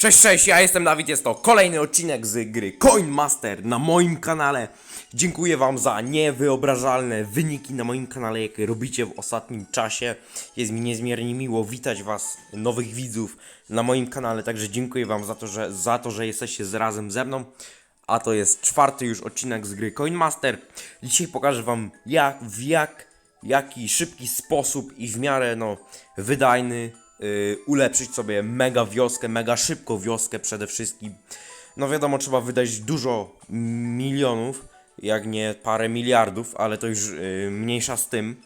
Cześć, cześć, ja jestem Dawid, jest to kolejny odcinek z gry Coin Master na moim kanale. Dziękuję wam za niewyobrażalne wyniki na moim kanale, jakie robicie w ostatnim czasie. Jest mi niezmiernie miło witać was, nowych widzów na moim kanale, także dziękuję wam za to, że, za to, że jesteście z razem ze mną. A to jest czwarty już odcinek z gry Coin Master. Dzisiaj pokażę wam jak, w jak, jaki szybki sposób i w miarę no wydajny yy, ulepszyć sobie mega wioskę, mega szybko wioskę przede wszystkim. No wiadomo, trzeba wydać dużo milionów, jak nie parę miliardów, ale to już yy, mniejsza z tym.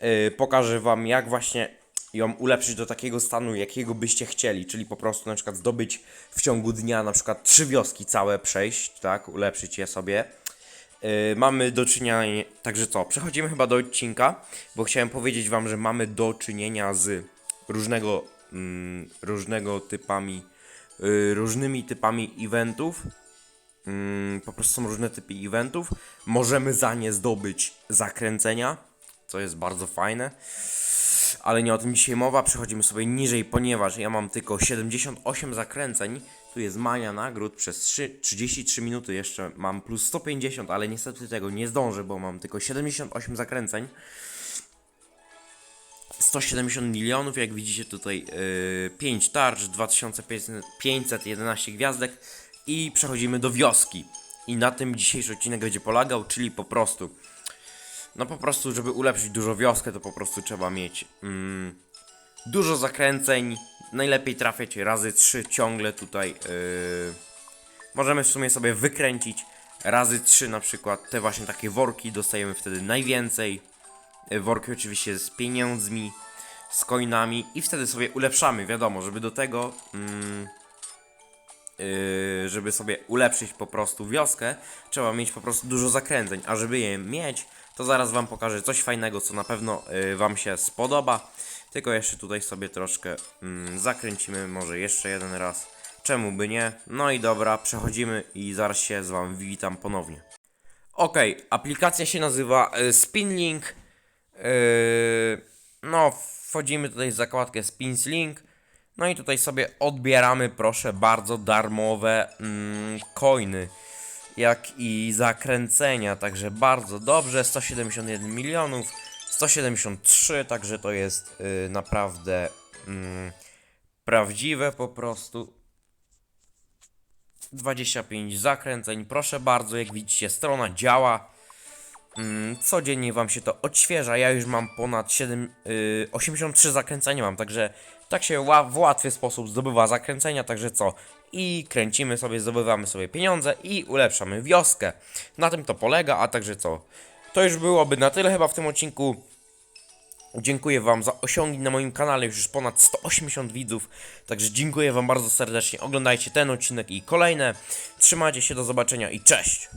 Yy, pokażę wam jak właśnie ją ulepszyć do takiego stanu, jakiego byście chcieli, czyli po prostu na przykład zdobyć w ciągu dnia na przykład trzy wioski całe przejść, tak, ulepszyć je sobie. Yy, mamy do czynienia, także co, przechodzimy chyba do odcinka, bo chciałem powiedzieć wam, że mamy do czynienia z różnego, mm, różnego typami, yy, różnymi typami eventów. Mm, po prostu są różne typy eventów. Możemy za nie zdobyć zakręcenia, co jest bardzo fajne. Ale nie o tym dzisiaj mowa, przechodzimy sobie niżej, ponieważ ja mam tylko 78 zakręceń. Tu jest mania nagród przez 3, 33 minuty jeszcze mam plus 150, ale niestety tego nie zdążę, bo mam tylko 78 zakręceń. 170 milionów, jak widzicie tutaj yy, 5 tarcz, 2511 gwiazdek i przechodzimy do wioski. I na tym dzisiejszy odcinek będzie polegał, czyli po prostu no po prostu, żeby ulepszyć dużo wioskę, to po prostu trzeba mieć mm, dużo zakręceń. Najlepiej trafiać razy 3 ciągle tutaj. Yy, możemy w sumie sobie wykręcić razy 3 na przykład te właśnie takie worki. Dostajemy wtedy najwięcej. Yy, Worki oczywiście z pieniędzmi, z coinami i wtedy sobie ulepszamy. Wiadomo, żeby do tego. Mm, yy, żeby sobie ulepszyć po prostu wioskę, trzeba mieć po prostu dużo zakręceń, a żeby je mieć, to zaraz wam pokażę coś fajnego, co na pewno yy, wam się spodoba. Tylko jeszcze tutaj sobie troszkę mm, zakręcimy, może jeszcze jeden raz. Czemu by nie? No i dobra, przechodzimy i zaraz się z wami witam ponownie. Ok, aplikacja się nazywa Spinlink. Yy, no, wchodzimy tutaj w zakładkę Spins Link. No i tutaj sobie odbieramy, proszę bardzo, darmowe mm, jak i zakręcenia, także bardzo dobrze, 171 milionów, 173, także to jest y, naprawdę mm, prawdziwe po prostu. 25 zakręceń, proszę bardzo, jak widzicie strona działa. Mm, codziennie wam się to odświeża. Ja już mam ponad 7, y, 83 zakręcenia mam, także tak się w łatwy sposób zdobywa zakręcenia, także co? I kręcimy sobie, zdobywamy sobie pieniądze i ulepszamy wioskę. Na tym to polega, a także co? To już byłoby na tyle chyba w tym odcinku. Dziękuję Wam za osiągi na moim kanale, już ponad 180 widzów. Także dziękuję Wam bardzo serdecznie. Oglądajcie ten odcinek i kolejne. Trzymajcie się, do zobaczenia i cześć!